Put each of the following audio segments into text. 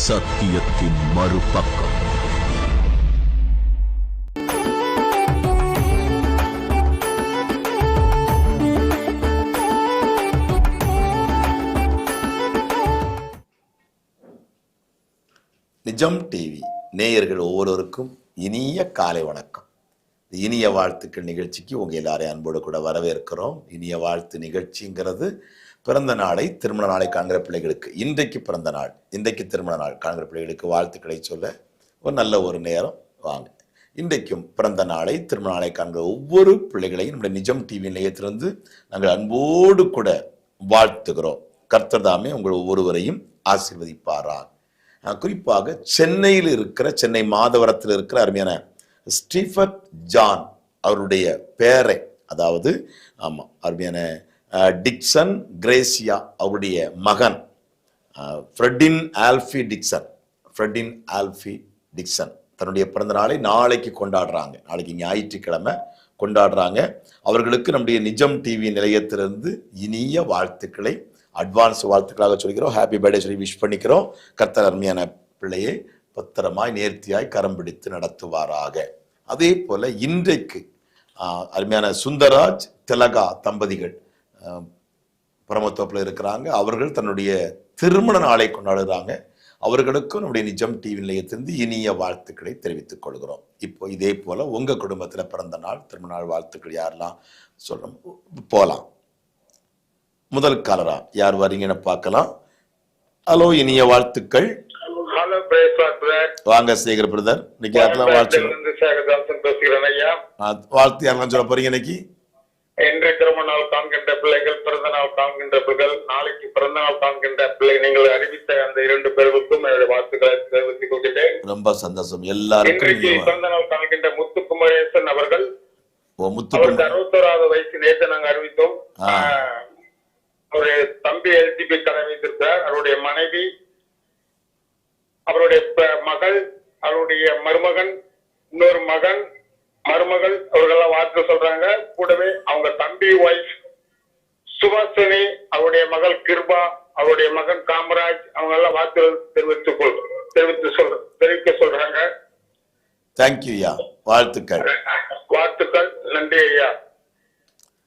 சத்தியத்தின் மறுபக்கம் நிஜம் டிவி நேயர்கள் ஒவ்வொருவருக்கும் இனிய காலை வணக்கம் இனிய வாழ்த்துக்கள் நிகழ்ச்சிக்கு உங்க எல்லாரையும் அன்போடு கூட வரவேற்கிறோம் இனிய வாழ்த்து நிகழ்ச்சிங்கிறது பிறந்த நாளை திருமண நாளை காண்கிற பிள்ளைகளுக்கு இன்றைக்கு பிறந்த நாள் இன்றைக்கு திருமண நாள் காண்கிற பிள்ளைகளுக்கு வாழ்த்துக்களை சொல்ல ஒரு நல்ல ஒரு நேரம் வாங்க. இன்றைக்கும் பிறந்த நாளை திருமண நாளை காண்கிற ஒவ்வொரு பிள்ளைகளையும் நம்முடைய நிஜம் டிவி நிலையத்திலிருந்து நாங்கள் அன்போடு கூட வாழ்த்துகிறோம். கர்த்தர் தாமே உங்கள் ஒவ்வொருவரையும் ஆசீர்வதிப்பாராக. குறிப்பாக சென்னையில் இருக்கிற சென்னை மாதவரத்தில் இருக்கிற அருமையான ஸ்டீஃபர் ஜான் அவருடைய பேரை அதாவது ஆமாம் அருமையான டிக்சன் கிரேசியா அவருடைய மகன். Fredin Alfie Dixon. Fredin Alfie Dixon. தன்னுடைய பிறந்த நாளை நாளைக்கு கொண்டாடுறாங்க. நாளைக்கு ஞாயிற்றுக்கிழமை கொண்டாடுறாங்க. அவர்களுக்கு நம்முடைய நிஜம் டிவி நிலையத்திலிருந்து இனிய வாழ்த்துக்களை அட்வான்ஸ் வாழ்த்துக்களாக சொல்கிறோம். ஹாப்பி பர்த்டே சொல்லி விஷ் பண்ணிக்கிறோம். கர்த்தர் அருமையான பிள்ளையை பத்திரமாய் நேர்த்தியாய் கரம் பிடித்து நடத்துவாராக. அதே போல இன்றைக்கு அருமையான சுந்தராஜ் திலகா தம்பதிகள் ஆஹ், பரமத்தோப்பில் இருக்கிறாங்க. அவர்கள் தன்னுடைய திருமண நாளை கொண்டாடுறாங்க. அவர்களுக்கும் நம்முடைய நிஜம் டிவி நிலையத்திலிருந்து இனிய வாழ்த்துக்களை தெரிவித்துக் கொள்கிறோம். இப்போ இதே போல உங்க குடும்பத்துல பிறந்த நாள் திருமண நாள் வாழ்த்துக்கள் யாரெல்லாம் சொல்றோம்? போலாம். முதல் காலரா யார் வரீங்கன்னு பார்க்கலாம். ஹலோ இனிய வாழ்த்துக்கள். ஹலோ வாங்க சேகர் பிரதர். இன்னைக்கு யாரெல்லாம் வாழ்த்து வாழ்த்து யாரெல்லாம் சொல்ல போறீங்க இன்னைக்கு? இன்று திருமண நாள் காண்கின்ற பிள்ளைகள் பிறந்த நாள் காண்கின்ற பிள்ளைகள் நாளைக்கு பிறந்த நாள் காண்கின்ற பிள்ளை நீங்கள் அறிவித்த அந்த இரண்டு பேருக்கும் என்னுடைய வாழ்த்துக்களை தெரிவித்துக் கொள்கிறேன் ரொம்ப சந்தோஷம். எல்லாருக்கும் இன்றைக்கு பிறந்த நாள் காண்கின்ற முத்துக்குமரேசன் அவர்கள் அவருக்கு அறுபத்தோராவது வயசு நேற்று நாங்க அறிவித்தோம். அவருடைய தம்பி எல்ஜிபி கடை வைத்திருக்கிறார் அவருடைய மனைவி அவருடைய மகள் அவருடைய மருமகன் இன்னொரு மகன் மருமகள் அவர்களெல்லாம் வாழ்த்து சொல்றாங்க. கூடவே அவங்க தம்பி ஒய்ஃப் சுபாஷினி அவருடைய மகள் கிருபா அவருடைய மகன் காமராஜ் அவங்க எல்லாம் வாழ்த்து தெரிவித்துக் கொள் தெரிவித்து சொல் தெரிவிக்க சொல்றாங்க. தேங்க்யூ ஐயா வாழ்த்துக்கள். வாழ்த்துக்கள். நன்றி ஐயா.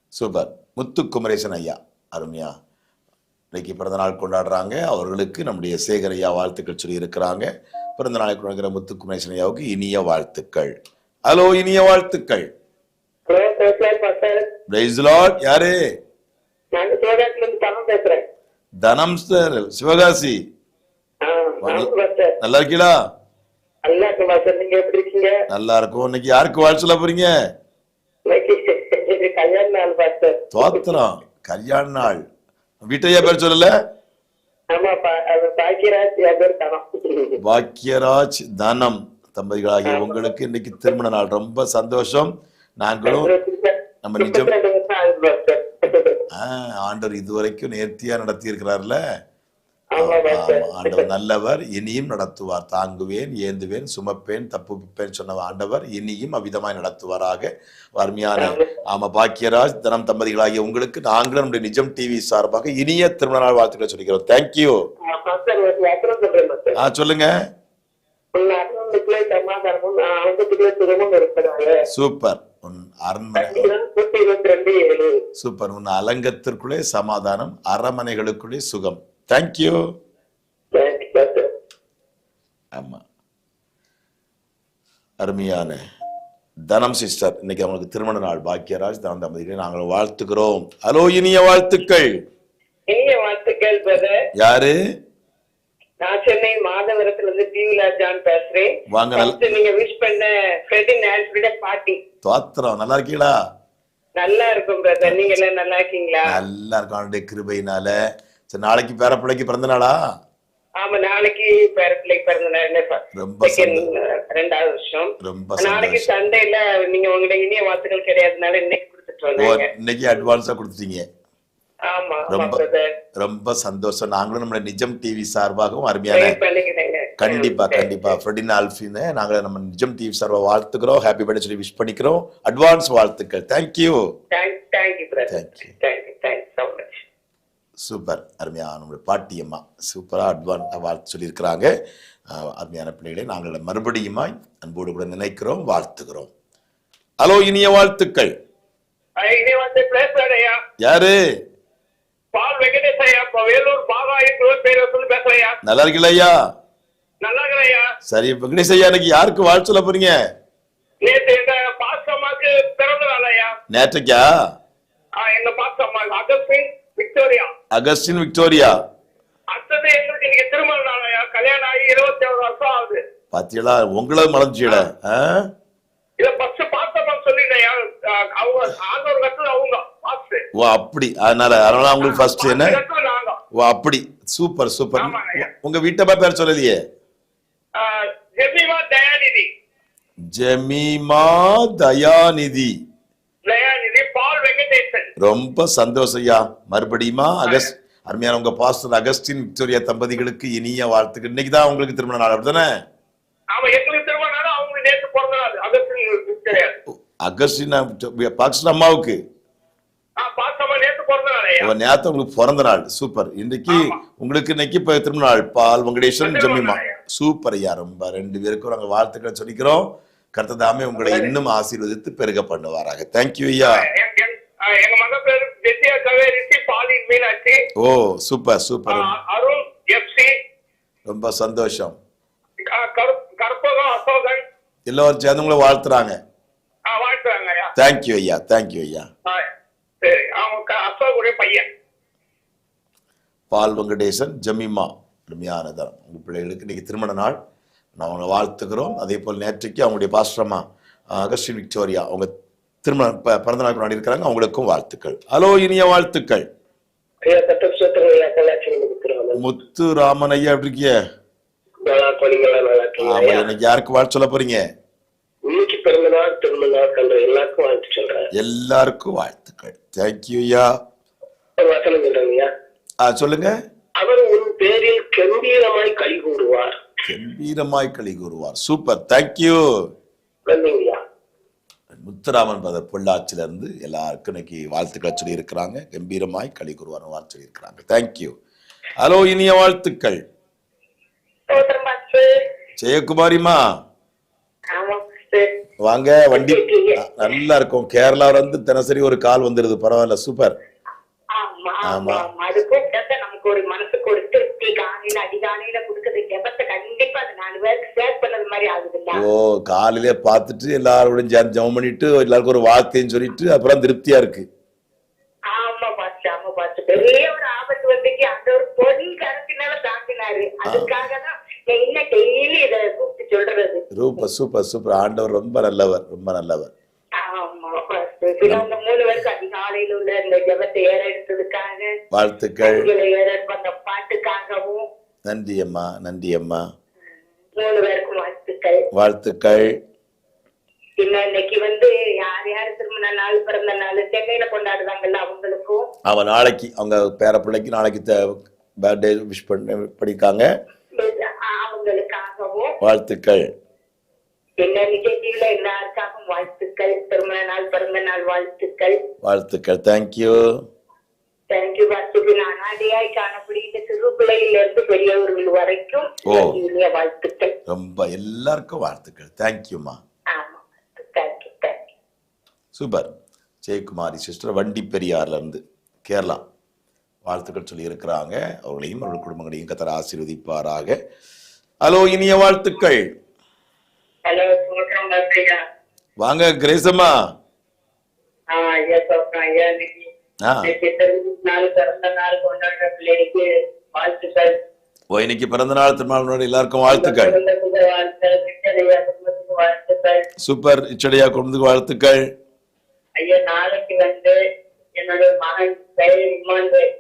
சூப்பர். முத்து குமரேசன் ஐயா அருமையா. இன்னைக்கு பிறந்த நாள் கொண்டாடுறாங்க. அவர்களுக்கு நம்முடைய சேகர் ஐயா வாழ்த்துக்கள் சொல்லி இருக்கிறாங்க பிறந்த நாளை கொண்டாடுகிற முத்து குமரேசன் ஐயாவுக்கு இனிய வாழ்த்துக்கள். ஹலோ இனிய வாழ்த்துக்கள். யாரு? தனம் சார் சிவகாசி. நல்லா இருக்கீங்களா? நல்லா இருக்கு பாஸ்டர் நீங்க எப்படி இருக்கீங்க? நல்லா இருக்கும். இன்னைக்கு யாருக்கு வாழ்த்து போறீங்க? தோத்திரம். கல்யாண நாள். வீட்டையா பேர் சொல்லல? பாக்கியராஜ் தனம். தம்பதிகளாகிய உங்களுக்கு இன்னைக்கு திருமண நாள். ரொம்ப சந்தோஷம். நாங்களும் நம்ம நிஜம் ஆண்டவர் இதுவரைக்கும் நேர்த்தியா நடத்தி இருக்கிறார்ல ஆண்டவர் நல்லவர். இனியும் நடத்துவார். தாங்குவேன் ஏந்துவேன் சுமப்பேன் தப்புவிப்பேன் சொன்ன ஆண்டவர் இனியும் அவ்விதமாய் நடத்துவாராக. அருமையான ஆமா. பாக்கியராஜ் தனம் தம்பதிகளாகிய உங்களுக்கு நாங்களும் நம்முடைய நிஜம் டிவி சார்பாக இனிய திருமண நாள் வாழ்த்துக்களை சொல்லிக்கிறோம். தேங்க்யூ ஆ சொல்லுங்க. சமாதானமும் சுகமும் இருக்கிறாங்க சூப்பர். உன் அரண்மனை சூப்பர். அலங்கத்திற்குள்ளே சமாதானம் அரமனைகளுக்குள்ளே சுகம். தேங்க்யூ ஆமா. அருமையான தனம் சிஸ்டர் இன்னைக்கு அவங்களுக்கு திருமண நாள். பாக்கியராஜ் தனம் தம்பதிகளை நாங்கள் வாழ்த்துக்கிறோம். ஹலோ இனிய வாழ்த்துக்கள். இனிய வாழ்த்துக்கள் யாரு? நான் சென்னை மாதவரத்துல இருந்து டிவிலா ஜான் பேசுறேன். வாங்க நீங்க விஷ் பண்ண ஃப்ரெடின் ஆல்ஃபிரிட பாட்டி. தோத்திரம் நல்லா இருக்கீங்களா? நல்லா இருக்கும் பிரதர் நீங்க எல்லாம் நல்லா இருக்கீங்களா? நல்லா இருக்கும் அவனுடைய கிருபையினால. சரி நாளைக்கு பேர பிள்ளைக்கு பிறந்த நாளா? ஆமா நாளைக்கு பேர பிள்ளைக்கு பிறந்த நாள். ரொம்ப ரெண்டாவது வருஷம். ரொம்ப நாளைக்கு சண்டேல நீங்க உங்களுடைய இனிய வாழ்த்துக்கள் கிடையாதுனால இன்னைக்கு கொடுத்துட்டு வந்தாங்க இன்னைக்கு அட்வான்ஸா கொடுத்துட்டீங்க. ரொம்ப சந்தோஷம். நாங்களும் நம்மளுடைய நிஜம் டிவி சார்பாகவும் அருமையான கண்டிப்பா கண்டிப்பா. ஃப்ரெடின் ஆல்ஃபின்னு நாங்க நம்ம நிஜம் டிவி சார்பா வாழ்த்துக்கிறோம். ஹாப்பி பர்த்டே சொல்லி விஷ் பண்ணிக்கிறோம். அட்வான்ஸ் வாழ்த்துக்கள். தேங்க்யூ சூப்பர் அருமையான நம்முடைய பாட்டியம்மா சூப்பராக அட்வான் வாழ்த்து சொல்லியிருக்கிறாங்க. அருமையான பிள்ளைகளை நாங்கள் மறுபடியுமாய் அன்போடு கூட நினைக்கிறோம் வாழ்த்துகிறோம் ஹலோ இனிய வாழ்த்துக்கள். யாரு? பால் வெங்கடேஷ் ஐயா வேலூர் பாகாயின் பேர் பேசுறையா நல்லா இருக்கீங்களா ஐயா? நல்லா இருக்கிறையா சரி வெங்கடேஷ் ஐயா எனக்கு யாருக்கு வாழ்த்து சொல்ல போறீங்க? நேற்று எங்க பாசம்மாக்கு பிறந்த நாள் ஐயா நேற்றைக்கா எங்க பாசம்மா அகஸ்டின் விக்டோரியா. Augustine Victoria. அடுத்தது எங்களுக்கு இன்னைக்கு திருமண நாள் ஐயா கல்யாணம் ஆகி இருபத்தி ஏழு வருஷம் ஆகுது. பாத்தீங்களா உங்களை மலர்ச்சியில இத ஃபர்ஸ்ட் பாசம்மா சொல்லிட்டேன் அவங்க ஆண்டவர் கட்டுறது அவங்க. ஓ அப்படி. அதனால அதனால உங்களுக்கு ஃபர்ஸ்ட் என்ன? ஓ அப்படி. Super super. உங்க வீட்டப்பா பேர் சொல்லலையே? ஜெமிமா தயாநிதி. ரொம்ப சந்தோஷம் ஐயா. மறுபடியுமா அகஸ்ட் அருமையான உங்க பாஸ்டர் அகஸ்டின் விக்டோரியா தம்பதிகளுக்கு இனிய வாழ்த்துக்கள். இன்னைக்கு தான் உங்களுக்கு திருமண நாள் அப்படிதானே அகஸ்டின் பாக்ஸ்டன் அம்மாவுக்கு. நேரத்தை உங்களுக்கு பிறந்த நாள். சூப்பர். இன்னைக்கு. உங்களுக்கு இன்னைக்கு இப்ப திருமண நாள். பால் வெங்கடேசன் திருமண ஜெமிமா. நாள். சூப்பர் ஐயா. ரொம்ப ரெண்டு பேருக்கும் நாங்க வாழ்த்துக்களை சொல்லிக்கிறோம். கர்த்ததாமே உங்களை இன்னும் ஆசீர்வதித்து பெருக பண்ணுவாராக. தேங்க்யூ ஐயா. ஓ சூப்பர் சூப்பர். ரொம்ப சந்தோஷம். எல்லோரும் சேர்ந்து உங்களை வாழ்த்துறாங்க. தேங்க்யூ ஐயா. தேங்க்யூ ஐயா. சரி அவங்க அசோகுடைய பையன். பால் வெங்கடேசன் ஜமீமா அருமையானதான் உங்க பிள்ளைகளுக்கு இன்னைக்கு திருமண நாள். நான் அவங்களை வாழ்த்துக்கிறோம். அதே போல் நேற்றைக்கு அவங்களுடைய பாஸ்டரமா அகஸ்டின் விக்டோரியா அவங்க திருமண பிறந்த நாள் கொண்டாடி இருக்கிறாங்க. அவங்களுக்கும் வாழ்த்துக்கள். ஹலோ இனிய வாழ்த்துக்கள். முத்து ராமன் ஐயா எப்படி இருக்கீங்க? இன்னைக்கு யாருக்கு வாழ்த்து சொல்ல போறீங்க? எல்லாருக்கும் வாழ்த்து சொல்றேன். எல்லாருக்கும் வாழ்த்துக்கள். தேங்க்யூ ஐயா வசனம் சொல்றேங்க சொல்லுங்க. அவர் உன் பேரில் கம்பீரமாய் களி கூறுவார். கம்பீரமாய் களி கூறுவார். சூப்பர் தேங்க்யூ முத்துராமன் பதர் பொள்ளாச்சில இருந்து எல்லாருக்கும் இன்னைக்கு வாழ்த்துக்களை சொல்லி இருக்கிறாங்க கம்பீரமாய் களி கூறுவார் வாழ்த்து சொல்லி இருக்கிறாங்க தேங்க்யூ ஹலோ இனிய வாழ்த்துக்கள். ஜெயக்குமாரிமா. வாங்க வண்டி நல்லா இருக்கும் கேரளால இருந்து தினசரி ஒரு கால் வந்துருது. பரவாயில்ல சூப்பர். ஆமா நமக்கு ஒரு மனசுக்கு ஒரு திருப்தி காலையில அதிகாலையில கொடுக்குறது ஜெபத்தை கண்டிப்பா அது நாலு பேருக்கு ஷேர் பண்ணது மாதிரி ஆகுதுல்ல? ஓ காலையிலே பார்த்துட்டு எல்லாரோடையும் சேர்ந்து ஜெபம் பண்ணிட்டு எல்லாருக்கும் ஒரு வார்த்தைன்னு சொல்லிட்டு அப்புறம் திருப்தியா இருக்கு. ஆமா பாஸ்டர் ஆமா பாஸ்டர். பெரிய ஒரு ஆபத்து வந்துச்சு. அந்த ஒரு பொன் கருத்தினால தாக்கினாரு அதுக்காக தான் இன்னும் டெய்லி ரூப்பர் சூப்பர் சூப்பர். ஆண்டவர் ரொம்ப நல்லவர் ரொம்ப நல்லவர். வாழ்த்துக்கள். நன்றி அம்மா நன்றி அம்மா. வாழ்த்துக்கள். இன்னைக்கு வந்து யார் யார் திருமண நாள் பிறந்த நாள் சென்னையில கொண்டாடுறாங்கல்ல அவங்களுக்கும். அவன் நாளைக்கு அவங்க பேர பிள்ளைக்கு நாளைக்கு பர்த்டே விஷ் பண்ணி படிக்காங்க அவங்களுக்காகவும். வாழ்த்துக்கள். என்ன நிகழ்ச்சியில எல்லாருக்காகவும் வாழ்த்துக்கள். திருமண நாள் பிறந்த நாள் வாழ்த்துக்கள். வாழ்த்துக்கள். தேங்க்யூ தேங்க்யூ வாசுபி நான் அனாதையாய் காணப்படுகிற சிறு பிள்ளையில இருந்து பெரியவர்கள் வரைக்கும். இனிய வாழ்த்துக்கள். ரொம்ப எல்லாருக்கும் வாழ்த்துக்கள். தேங்க்யூம்மா ஆமா. Thank you thank you super Jayakumari sister வண்டி பெரியார்ல இருந்து கேரளா. வாழ்த்துக்கள் சொல்லி இருக்கிறாங்க அவர்களையும் அவர்கள் குடும்பங்களையும் கத்தர் ஆசீர்வதிப்பாராக. ஹலோ இனிய வாழ்த்துக்கள். ஹலோ சொல்றோம் பாஸ்டர் வாங்க கிரேசம்மா ஐயா சொல்றேன் ஐயா இன்னைக்கு பிறந்த நாள் திருநாள் எல்லாருக்கும் வாழ்த்துக்கள். சூப்பர் இச்சடியா குடும்பத்துக்கு வாழ்த்துக்கள். ஐயா நாளைக்கு வந்து என்னுடைய மகன் பெயர் இமானுவேல்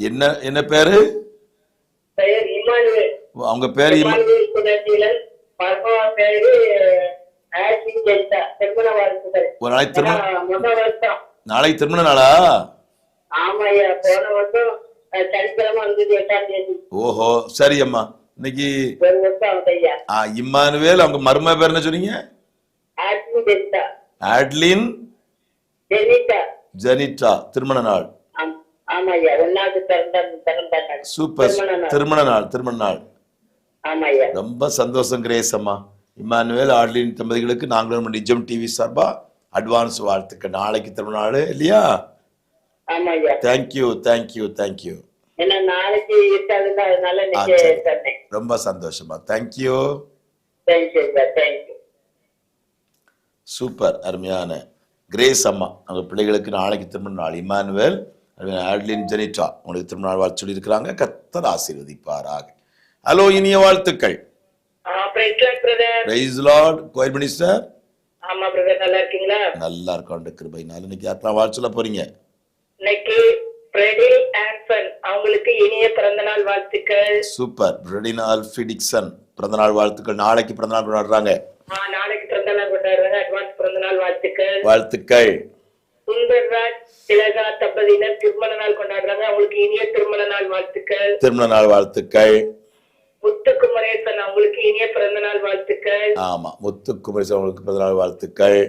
என்ன என்ன பேரு? பெயர் இமானுவேல் அவங்க பேர் இமானுவேல் ஒரு நாளைக்கு திருமணம் நாளைக்கு திருமண நாளா? ஓஹோ சரி அம்மா இன்னைக்கு இம்மானுவேல் அவங்க மரும பேர் என்ன சொன்னீங்க? ஆட்லின் ஜெனிட்டா. திருமண நாள். சூப்பர். திருமண நாள். திருமண நாள் திருமண நாள் ஆமா ஐயா ரொம்ப சந்தோஷம் கிரேஸ் அம்மா. இம்மானுவேல் ஆட்லின் தம்பதிகளுக்கு நாங்களும் நம்ம நிஜம் டிவி சார்பா அட்வான்ஸ் வாழ்த்துக்கள். நாளைக்கு திருமண நாள் இல்லையா தேங்க்யூ தேங்க்யூ தேங்க்யூ ரொம்ப சந்தோஷமா தேங்க்யூ சூப்பர் அருமையான. கிரேஸ் அம்மா அவங்க பிள்ளைகளுக்கு நாளைக்கு திருமண நாள் இமானுவேல் ஆட்லின் ஜெனிட்டா உங்களுக்கு திருமண நாள் வாழ்த்து சொல்லியிருக்கிறாங்க. கத்தர் ஆசீர்வதிப்பாராக. ஹலோ இனிய வாழ்த்துக்கள். பிரைஸ் லார்ட் கோயில் மினிஸ்டர் ஆமா பிரதர் நல்லா இருக்கீங்களா? நல்லா இருக்கும் கிருபை நாள் இன்னைக்கு யாருக்கெல்லாம் வாழ்த்து சொல்ல போறீங்க? இன்னைக்கு ஃப்ரெடில் ஆன்சன் அவங்களுக்கு இனிய பிறந்த நாள் வாழ்த்துக்கள். சூப்பர். ரெடினா அல்ஃபிடிக்சன் பிறந்த நாள் வாழ்த்துக்கள். நாளைக்கு பிறந்த நாள் கொண்டாடுறாங்க. ஆ, நாளைக்கு பிறந்த நாள் கொண்டாடுறாங்க. அட்வான்ஸ் பிறந்த நாள் வாழ்த்துக்கள். வாழ்த்துக்கள். சுந்தர்ராஜ் திலகா தம்பதியினர் திருமண நாள் கொண்டாடுறாங்க. அவங்களுக்கு இனிய திருமண நாள் வாழ்த்துக்கள். திருமண நாள் வாழ்த்துக்கள். முத்துக்குமரேசன் அவங்களுக்கு இனிய பிறந்த நாள் வாழ்த்துக்கள். ஆமா முத்து குமரேசன் அவங்களுக்கு பிறந்த நாள் வாழ்த்துக்கள்.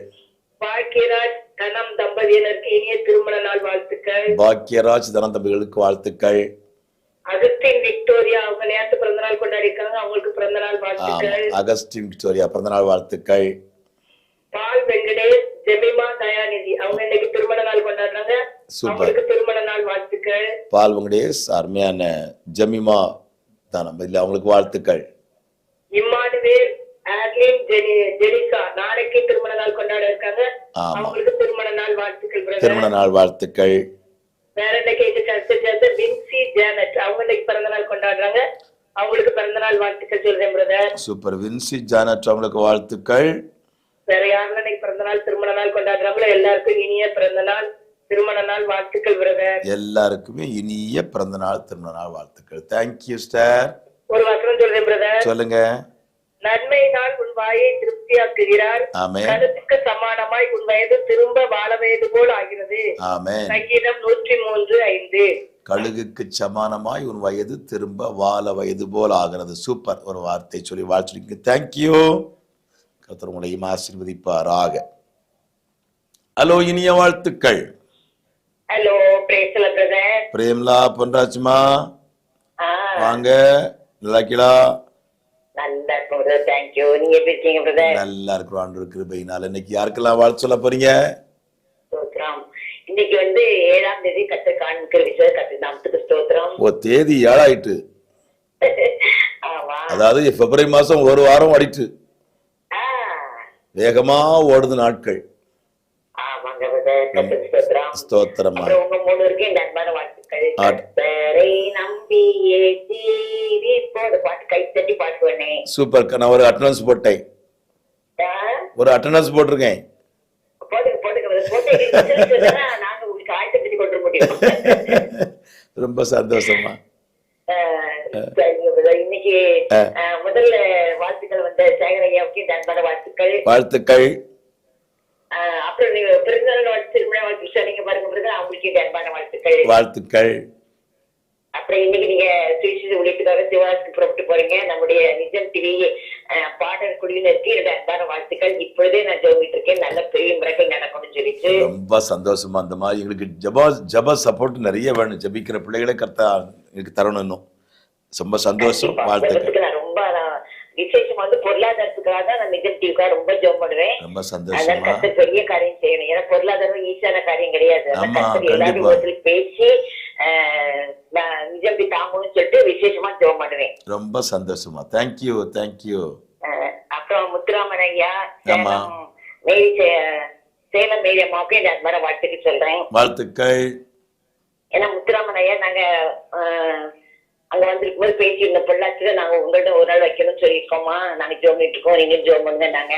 பாக்கியராஜ் கனம் தம்பதியினருக்கு இனிய திருமண நாள் வாழ்த்துக்கள். பாக்கியராஜ் தனம் வாழ்த்துக்கள். அகஸ்டின் விக்டோரியா அவங்க நேரத்து பிறந்த நாள் கொண்டாடி இருக்காங்க அவங்களுக்கு பிறந்த நாள் வாழ்த்துக்கள். அகஸ்டின் விக்டோரியா பிறந்த நாள் வாழ்த்துக்கள். பால் வெங்கடேஷ் ஜெமிமா தயாநிதி அவங்க இன்னைக்கு திருமண நாள் கொண்டாடுறாங்க. அவங்களுக்கு திருமண நாள் வாழ்த்துக்கள். பால் வெங்கடேஷ் அருமையான ஜமிமா தானம். இல்ல அவங்களுக்கு வாழ்த்துக்கள். இம்மானுவேல் ஆர்லின் ஜெனி ஜெனிகா நாளைக்கு திருமண நாள் கொண்டாட இருக்காங்க. அவங்களுக்கு திருமண நாள் வாழ்த்துக்கள். திருமண நாள் வாழ்த்துக்கள். வேற இன்னைக்கு எங்க சர்ச்சை சேர்ந்த வின்சி ஜானட் அவங்க இன்னைக்கு பிறந்த நாள் கொண்டாடுறாங்க. அவங்களுக்கு பிறந்த நாள் வாழ்த்துக்கள் சொல்றேன் பிரதர் சூப்பர். வின்சி ஜானட் அவங்களுக்கு வாழ்த்துக்கள். வேற யாரெல்லாம் இன்னைக்கு பிறந்த நாள் திருமண நாள் கொண்டாடுறாங்களோ எல்லாருக்கும் இனிய பிறந்த நாள். திருமண நாள் வாழ்த்துக்கள் பிரதர் எல்லாருக்குமே இனிய பிறந்த நாள் திருமண நாள் வாழ்த்துக்கள். தேங்க்யூ ஸ்டார் ஒரு வசனம் சொல்றேன் பிரதர் சொல்லுங்க. நன்மையினால் உன் வாயை திருப்தியாக்குகிறார். கருத்துக்கு சமானமாய் உன் வயது திரும்ப வாழ வயது போல் ஆகிறது. சங்கீதம் நூற்றி மூன்று ஐந்து. கழுகுக்கு சமானமாய் உன் வயது திரும்ப வாழ வயது போல் ஆகிறது. சூப்பர் ஒரு வார்த்தை சொல்லி வாழ்த்துறீங்க. தேங்க்யூ கர்த்தர் உங்களையும் ஆசீர்வதிப்பாராக. ஹலோ இனிய வாழ்த்துக்கள். ஹலோ பிரேம்லா பொன்ராஜ்மா வாங்க நல்லா இருக்கீங்களா நல்லா இருக்கிறோம் கிருபையினால இன்னைக்கு யாருக்கெல்லாம் வாழ்த்து சொல்ல போறீங்க? இன்னைக்கு வந்து ஏழாம் தேதி கத்து காண்கிற விஷயம் கத்து நாமத்துக்கு ஸ்தோத்திரம். ஓ தேதி ஏழாயிட்டு. அதாவது பிப்ரவரி மாசம் ஒரு வாரம் ஓடிட்டு. வேகமா ஓடுது நாட்கள். ஸ்தோத்திரம். உங்க மூணு பேருக்கும் இந்த அன்பான வாழ்த்துக்கள். சூப்பர் நான் ஒரு அட்டண்டன்ஸ் போட்டேன். ஒரு அட்டண்டன்ஸ் போட்டிருக்கேன். ரொம்ப சந்தோஷமா. இன்னைக்கு முதல்ல வாழ்த்துக்கள் வந்த சேகர் ஐயாவுக்கு இந்த அன்பான வாழ்த்துக்கள். வாழ்த்துக்கள். அப்புறம் நீங்க பிறந்தநாள் வாழ்த்து திருமண வாழ்த்து சொன்னீங்க பாருங்க பிரதர். அவங்களுக்கு அன்பான வாழ்த்துக்கள். வாழ்த்துக்கள். அப்புறம் இன்னைக்கு நீங்க சுவிசி உள்ளிட்டுக்காக சிவாசுக்கு புறப்பட்டு போறீங்க. நம்முடைய நிஜம் டிவி பாடல் குழுவினருக்கு என்னோட அன்பான வாழ்த்துக்கள். இப்பொழுதே நான் ஜோகிட்டு இருக்கேன். நல்ல பெரிய முறைகள் நடக்கணும்னு சொல்லிட்டு. ரொம்ப சந்தோஷமா அந்த மாதிரி எங்களுக்கு ஜபா ஜப சப்போர்ட் நிறைய வேணும். ஜபிக்கிற பிள்ளைகளை கர்த்தா எங்களுக்கு தரணும் இன்னும். ரொம்ப சந்தோஷம். வாழ்த்துக்கள். விசேஷம் வந்து பொருளாதாரத்துக்காக தான் நான் நிஜம் டிவிக்காக ரொம்ப ஜெபம் பண்ணுவேன். ரொம்ப சந்தோஷமா? கர்த்தர் பெரிய காரியம் செய்யணும். ஏன்னா பொருளாதாரம் ஈஸியான காரியம் கிடையாது. எல்லாரும் பேசி ஆஹ், நான் நிஜம் டிவி தாங்கணும்னு சொல்லிட்டு விசேஷமா ஜெபம் பண்ணுவேன். ரொம்ப சந்தோஷமா. தேங்க்யூ தேங்க்யூ அப்புறம் முத்துராமன் ஐயா மேரி சேலம் மேரி அம்மாவுக்கு இந்த அன்பான வாழ்த்துக்கு சொல்றேன். வாழ்த்துக்கள். ஏன்னா முத்துராமன் ஐயா நாங்க அங்க வந்திருக்கும் போது பேசியிருந்த பொள்ளாச்சியில நாங்க உங்கள்ட்ட ஒரு நாள் வைக்கணும்னு சொல்லியிருக்கோமா நாங்க ஜோமிட்டு இருக்கோம் நீங்க ஜோம் பண்ணுங்க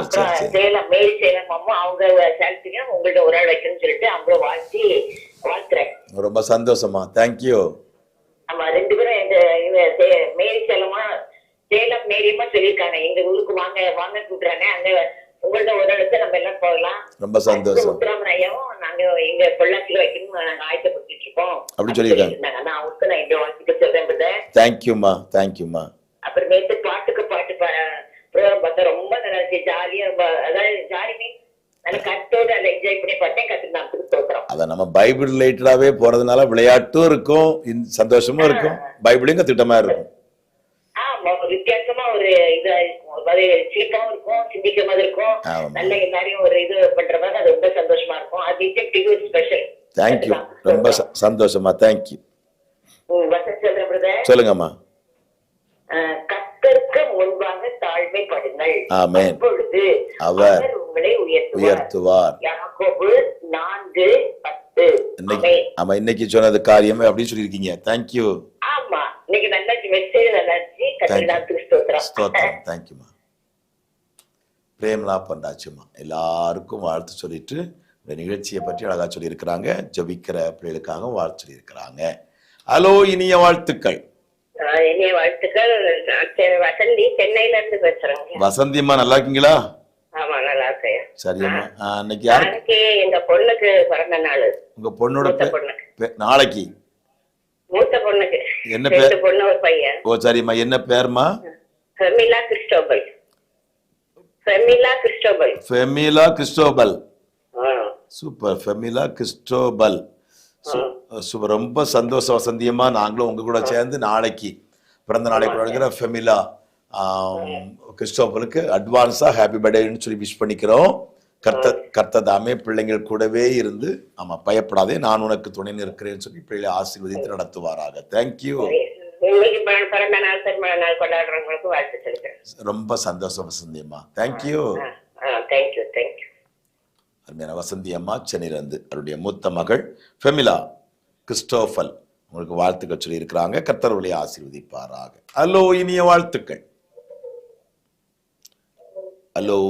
அப்புறம் சேலம் மேரி சேலம் அம்மா அவங்க சேலத்துக்கு உங்கள்ட்ட ஒரு நாள் வைக்கணும்னு சொல்லிட்டு அவங்கள வாழ்த்தி வாழ்த்துறேன். ரொம்ப சந்தோஷமா தேங்க்யூ ஆமா ரெண்டு பேரும் எங்க மேரி சேலமா சேலம் மேரியமா சொல்லியிருக்காங்க. எங்க ஊருக்கு வாங்க வாங்க கூப்பிடுறாங்க. அங்க உங்கள்ட்ட ஒரு இடத்த நம்ம எல்லாம் போகலாம். ரொம்ப சந்தோஷம். முத்துராமன் ஐயாவும் நாங்க எங்க பொள்ளாச்சியில வைக்கணும் நாங்க ஆயத்தப்படுத்திட்டு இருக்கோம். அப்படி சொல்லியிருக்காங்க. ஆனா அவருக்கு நான் இந்த வாழ்த்துக்கு சொல்றேன் brother. தேங்க்யூம்மா தேங்க்யூம்மா அப்புறமேட்டு பாட்டுக்கு பாட்டு ப்ரோக்ராம் பார்த்தா ரொம்ப நல்லா இருந்துச்சு. ஜாலியா ரொம்ப அதாவது ஜாலி மீன் அதை நம்ம பைபிள் ரிலேட்டடாவே போறதுனால விளையாட்டும் இருக்கும் சந்தோஷமும் இருக்கும். பைபிளையும் கத்துக்கிட்ட மாதிரி இருக்கும். வித்தியாசமா ஒரு மாதிரி சிரிப்பாவும் இருக்கும் சிந்திக்கிற மாதிரி இருக்கும். நல்ல எல்லாரையும் ஒரு இது பண்ற மாதிரி அது ரொம்ப சந்தோஷமா இருக்கும். அது டிடெக்டிவ் ஸ்பெஷல் தேங்க்யூ ரொம்ப சந்தோஷமா. தேங்க்யூ வசந்த் சொல்றேன் சொல்லுங்கம்மா. கத்தருக்கு முன்பாக தாழ்மைப்படுங்கள் ஆமென். அப்பொழுது அவர் உங்களை உயர்த்துவார். யாக்கோபு நான்கு பத்து. ஆமா இன்னைக்கு சொன்னது காரியம் அப்படின்னு சொல்லியிருக்கீங்க. தேங்க்யூ ஆமா இன்னைக்கு நல்லா மெசேஜ் நல்லா இருந்துச்சு ஸ்தோத்திரம். தேங்க்யூமா பிரேமலா பண்டாச்சுமா எல்லாருக்கும் வாழ்த்து சொல்லிட்டு இந்த நிகழ்ச்சியை பற்றி அழகா சொல்லியிருக்கிறாங்க. ஜபிக்கிற பிள்ளைகளுக்காக வாழ்த்து சொல்லியிருக்கிறாங்க. ஹலோ இனிய வாழ்த்துக்கள். இனிய வாழ்த்துக்கள். வசந்தி சென்னையில இருந்து பேசுறேங்க. வசந்தியம்மா நல்லா இருக்கீங்களா? ஆமா நல்லா இருக்கேன். சரியம்மா யாருக்கு நாளைக்கு எங்க பொண்ணுக்கு பிறந்த நாள். உங்க பொண்ணோட பொண்ணுக்கு. நாளைக்கு? மூத்த பொண்ணுக்கு. என்ன பேர் பொண்ணு ஒரு பையன். ஓ சரிம்மா. என்ன பேர்மா ஃபெமிலா கிறிஸ்டோபல். ஃபெமிலா கிறிஸ்டோபல் ஃபெமிலா கிறிஸ்டோபல் ஆ. சூப்பர் ஃபெமிலா கிறிஸ்டோபல் ரொம்ப சந்தோஷம் வசந்தியமா நாங்களும் உங்க கூட சேர்ந்து நாளைக்கு பிறந்த நாளை கொண்டாடுகிற ஃபெமிலா கிறிஸ்டோபலுக்கு அட்வான்ஸா ஹாப்பி பர்த்டேன்னு சொல்லி விஷ் பண்ணிக்கிறோம். கர்த்த கர்த்ததாமே பிள்ளைங்கள் கூடவே இருந்து ஆமா பயப்படாதே. நான் உனக்கு துணை நிற்கிறேன்னு சொல்லி பிள்ளைகளை ஆசீர்வதித்து நடத்துவாராக. தேங்க்யூ இன்னைக்கு பிற- பிறந்த நாள் திருமண நாள் கொண்டாடுறவங்களுக்கு வாழ்த்து சொல்லிக்கிறேன். ரொம்ப சந்தோஷம் வசந்தியம்மா தேங்க்யூ தேங்க்யூ தேங்க்யூ அருமையான வசந்தி அம்மா சென்னையிலிருந்து அவருடைய மூத்த மகள் ஃபெமிலா கிறிஸ்டோஃபல் உங்களுக்கு வாழ்த்துக்கள் சொல்லி இருக்கிறாங்க கர்த்தர்களை ஆசீர்வதிப்பாராக. ஹலோ இனிய வாழ்த்துக்கள். ஹலோ.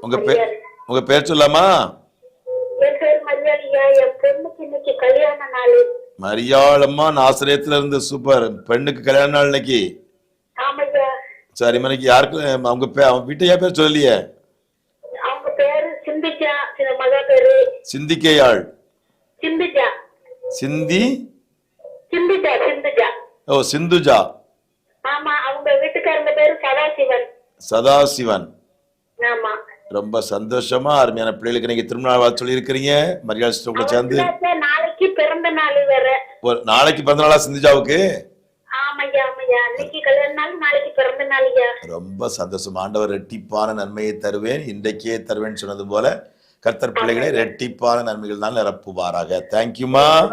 உங்க பேர் உங்க பேர் சொல்லாமா மரியாளம்மா நாசிரியத்துல இருந்து சூப்பர் பெண்ணுக்கு கல்யாண நாள் இன்னைக்கு. சரி மணிக்கு யாருக்கு அவங்க அவங்க வீட்டையா பேர் சொல்லலையே? சிந்திக்கையாள். சிந்தி? ஓ சிந்துஜா. சதாசிவன். சதாசிவன். ஆமா. ரொம்ப சந்தோஷமா அருமையான பிள்ளைகளுக்கு இன்னைக்கு திருமண வாழ்த்து சொல்லி இருக்கிறீங்க மரியாதை கூட சேர்ந்து. நாளைக்கு பிறந்த நாள் வேற. ஒரு நாளைக்கு பிறந்த நாளா சிந்துஜாவுக்கு? ரொம்ப சந்தோஷம். ஆண்டவர் ரெட்டிப்பான நன்மையை தருவேன். இன்றைக்கே தருவேன் சொன்னது போல கர்த்தர் பிள்ளைகளை ரெட்டிப்பான நன்மைகள் தான் நிரப்புவாராக தேங்க்யூமா ma'am.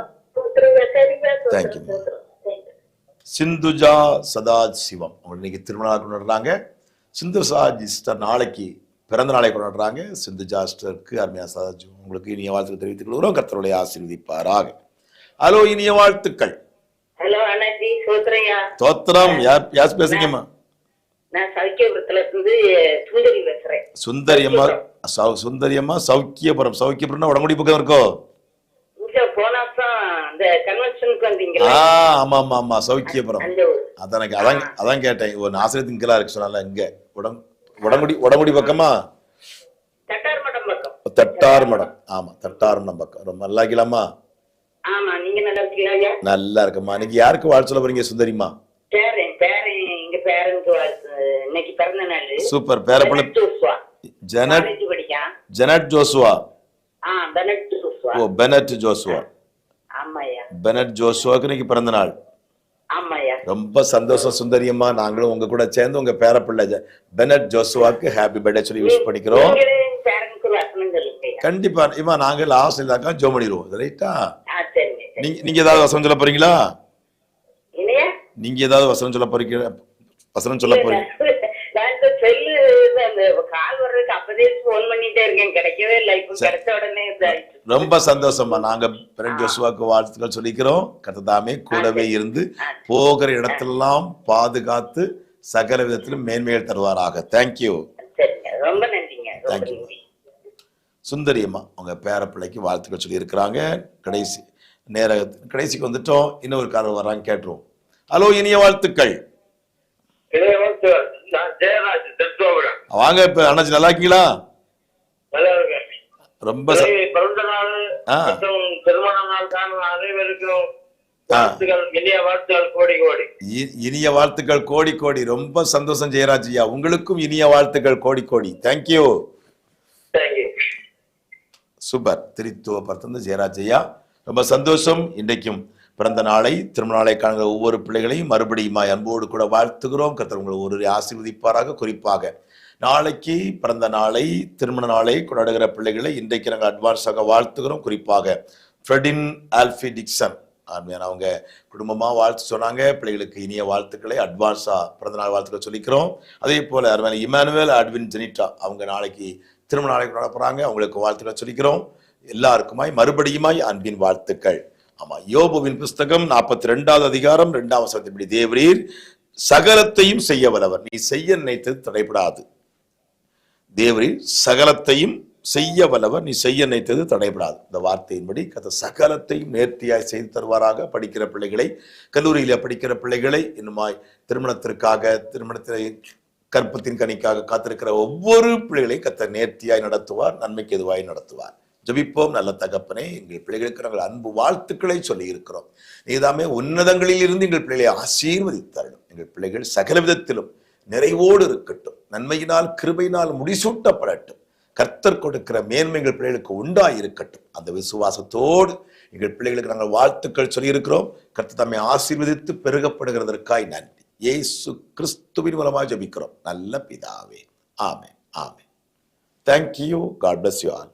சிந்துஜா சதா சிவம் அவங்க இன்னைக்கு திருமண நாள் கொண்டாடுறாங்க. சிந்துஜா சிஸ்டர் நாளைக்கு பிறந்த நாளை கொண்டாடுறாங்க. சிந்துஜா சிஸ்டருக்கு அருமையான சதா சிவம் உங்களுக்கு இனிய வாழ்த்துக்கள் தெரிவித்துக் கொள்கிறோம். கர்த்தருடைய ஆசீர்வதிப்பாராக. ஹலோ இனிய வாழ்த்துக்கள். ஹலோ அண்ணாஜி சோத்ரையா. தோத்திரம் யார் பேசுறீங்கம்மா? நான் சௌக்கியபுரத்துல இருந்து சுந்தரி பேசுறேன் சுந்தரியம்மா சௌ- சுந்தரியம்மா சௌக்கியபுரம். சௌக்கியபுரம்னா உடம்புடி பக்கம் இருக்கோ? ஆமா ஆமா ஆமா சௌக்கியபுரம். அதான் அதான் அதான் கேட்டேன். ஒரு ஆசிரியர் திங்களா இருக்கு சொன்னால இங்க. உடம் உடம்புடி உடம்புடி பக்கமா? தட்டார் மடம் ஆமா தட்டார் மடம் பக்கம். ரொம்ப நல்லா இருக்கலாமா? நல்லா இருக்கம்மா. இன்னைக்கு யாருக்கு வாழ் சொல்ல போறீங்க சுந்தரிமா super. Joshua Janet Janet Joshua. ஓ பெனட் ஜோசுவா. பெனட் ஜோசுவாக்கு இன்னைக்கு பிறந்த நாள். ரொம்ப சந்தோஷம் சுந்தரியம்மா. நாங்களும் உங்க கூட சேர்ந்து உங்க பேரப்பிள்ளை பெனட் ஜோசுவாக்கு ஹாப்பி பர்த்டே சொல்லி விஷ் பண்ணிக்கிறோம். கண்டிப்பா. இம்மா நாங்க லாஸ்ட் இல்லாக்கா ஜோ பண்ணிடுவோம் ரைட்டா? நீங்க நீங்க ஏதாவது வசனம் சொல்ல போறீங்களா? நீங்க ஏதாவது வசனம் சொல்ல போறீங்க? வசனம் சொல்ல போறீங்க? கால் வர்றதுக்கு அப்பதே போன் பண்ணிட்டே இருக்கேன். கிடைக்கவே இல்லை. இப்போ கிடைச்ச உடனே ரொம்ப சந்தோஷமா நாங்க பெனட் ஜோசுவாக்கு வாழ்த்துக்கள் சொல்லிக்கிறோம். கத்ததாமே கூடவே இருந்து போகிற இடத்தெல்லாம் பாதுகாத்து சகல விதத்திலும் மேன்மைகள் தருவாராக. தேங்க்யூ ரொம்ப நன்றிங்க. ரொம்ப Thank you. நன்றி. சுந்தரி அம்மா உங்க பேரப்பிள்ளைக்கு வாழ்த்துக்கள் சொல்லி இருக்கிறாங்க கடைசி நேர கடைசிக்கு வந்துட்டோம். இன்னொரு காரர் வர்றாங்க கேட்டுருவோம். ஹலோ இனிய வாழ்த்துக்கள். நான் ஜெயராஜ். வாங்க இப்ப அண்ணாச்சி நல்லா இருக்கீங்களா? ரொம்ப ச- பிறந்த நாள் ஆ. மற்றும் திருமண நாள் தான் அனைவருக்கும் வாழ்த்துக்கள் இனிய வாழ்த்துக்கள் கோடி கோடி. ரொம்ப சந்தோஷம் ஜெயராஜ் ஐயா உங்களுக்கும் இனிய வாழ்த்துக்கள் கோடி கோடி. Thank you super. திருத்துவ பரத்தந்து ஜெயராஜ் ஐயா ரொம்ப சந்தோஷம். இன்றைக்கும் பிறந்த நாளை திருமண நாளை காணுகிற ஒவ்வொரு பிள்ளைகளையும் மறுபடியும் அன்போடு கூட வாழ்த்துகிறோம். கர்த்தர் உங்களை ஒரு ஆசீர்வதிப்பாராக குறிப்பாக. நாளைக்கு பிறந்த நாளை திருமண நாளை கொண்டாடுகிற பிள்ளைகளை இன்றைக்கு நாங்கள் அட்வான்ஸாக வாழ்த்துகிறோம். குறிப்பாக ஃப்ரெடின் ஆல்ஃபி டிக்சன் அருமையான அவங்க குடும்பமாக வாழ்த்து சொன்னாங்க. பிள்ளைகளுக்கு இனிய வாழ்த்துக்களை அட்வான்ஸாக பிறந்த நாள் வாழ்த்துக்களை சொல்லிக்கிறோம். அதே போல் அருமையான இமானுவேல் அட்வின் ஜெனிட்டா அவங்க நாளைக்கு திருமண நாளை கொண்டாட போகிறாங்க அவங்களுக்கு வாழ்த்துக்களை சொல்லிக்கிறோம். எல்லாருக்குமாய் மறுபடியுமாய் அன்பின் வாழ்த்துக்கள். ஆமாம் யோபுவின் புஸ்தகம் நாற்பத்தி ரெண்டாவது அதிகாரம் ரெண்டாம் வசனத்தின்படி தேவரீர் சகலத்தையும் செய்ய வல்லவர் நீ செய்ய நினைத்தது தடைபடாது. தேவரீர் சகலத்தையும் செய்ய வல்லவர் நீ செய்ய நினைத்தது தடைபடாது. இந்த வார்த்தையின்படி கத்த சகலத்தையும் நேர்த்தியாய் செய்து தருவாராக. படிக்கிற பிள்ளைகளை கல்லூரியில் படிக்கிற பிள்ளைகளை இன்னுமாய் திருமணத்திற்காக திருமணத்தை கற்பத்தின் கனிக்காக காத்திருக்கிற ஒவ்வொரு பிள்ளைகளையும் கத்த நேர்த்தியாய் நடத்துவார் நன்மைக்கு எதுவாய் நடத்துவார். ஜபிப்போம். நல்ல தகப்பனே எங்கள் பிள்ளைகளுக்கு நாங்கள் அன்பு வாழ்த்துக்களை சொல்லி இருக்கிறோம் நீதாமே உன்னதங்களில் இருந்து எங்கள் பிள்ளைகளை ஆசீர்வதித்தரணும் எங்கள் பிள்ளைகள் சகல விதத்திலும் நிறைவோடு இருக்கட்டும். நன்மையினால் கிருபையினால் முடிசூட்டப்படட்டும். கர்த்தர் கொடுக்கிற மேன்மை எங்கள் பிள்ளைகளுக்கு உண்டாய் இருக்கட்டும் அந்த விசுவாசத்தோடு எங்கள் பிள்ளைகளுக்கு நாங்கள் வாழ்த்துக்கள் சொல்லியிருக்கிறோம். கர்த்தர் தம்மை ஆசீர்வதித்து பெருகப்படுகிறதற்காய் நன்றி. இயேசு கிறிஸ்துவின் மூலமாக ஜெபிக்கிறோம். நல்ல பிதாவே. ஆமே ஆமே thank you God bless you all